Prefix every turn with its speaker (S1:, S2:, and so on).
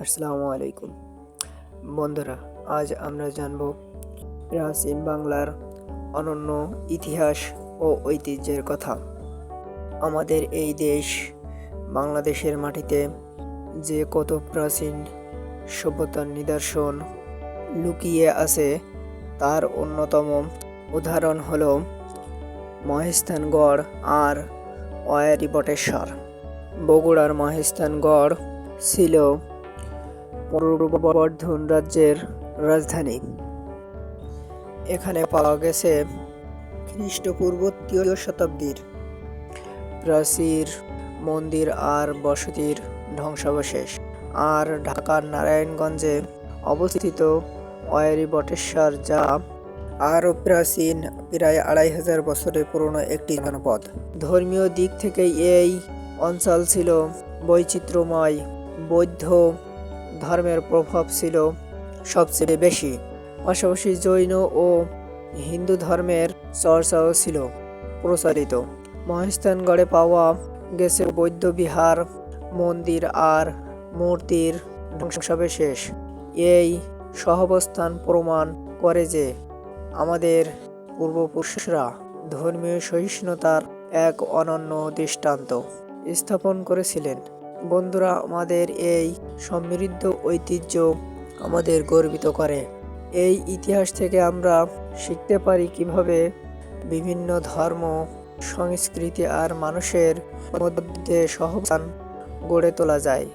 S1: আসসালামু আলাইকুম। বন্ধুরা, আজ আমরা জানব প্রাচীন বাংলার অনন্য ইতিহাস ও ঐতিহ্যের কথা। আমাদের এই দেশ বাংলাদেশের মাটিতে যে কত প্রাচীন সভ্যতার নিদর্শন লুকিয়ে আছে, তার অন্যতম উদাহরণ হল মহেস্থানগড় আর অয়ারি বটেশ্বর বগুড়ার মহেস্থানগড় ছিল পূর্ব বর্ধমান রাজ্যের রাজধানী। এখানে পাওয়া গেছে খ্রিস্টপূর্ব তৃতীয় শতাব্দীর প্রাচীর মন্দির আর বসতির ধ্বংসাবশেষ। আর ঢাকার নারায়ণগঞ্জে অবস্থিত অয়ারি বটেশ্বর যা আরও প্রাচীন, প্রায় আড়াই হাজার বছরের পুরনো একটি জনপদ ধর্মীয় দিক থেকে এই অঞ্চল ছিল বৈচিত্র্যময়, বৌদ্ধ ধর্মের প্রভাব ছিল সবচেয়ে বেশি। পাশাপাশি জৈন ও হিন্দু ধর্মের চর্চাও ছিল প্রচারিত। মহেস্থানগড়ে পাওয়া গেছে বৌদ্ধ বিহার, মন্দির আর মূর্তির ধ্বংসাবশেষ। এই সহাবস্থান প্রমাণ করে যে আমাদের পূর্বপুরুষরা ধর্মীয় সহিষ্ণুতার এক অনন্য দৃষ্টান্ত স্থাপন করেছিলেন। বন্ধুরা, আমাদের এই সমৃদ্ধ ঐতিহ্য আমাদের গর্বিত করে। এই ইতিহাস থেকে আমরা শিখতে পারি কীভাবে বিভিন্ন ধর্ম, সংস্কৃতি আর মানুষের মধ্যে সহবান গড়ে তোলা যায়।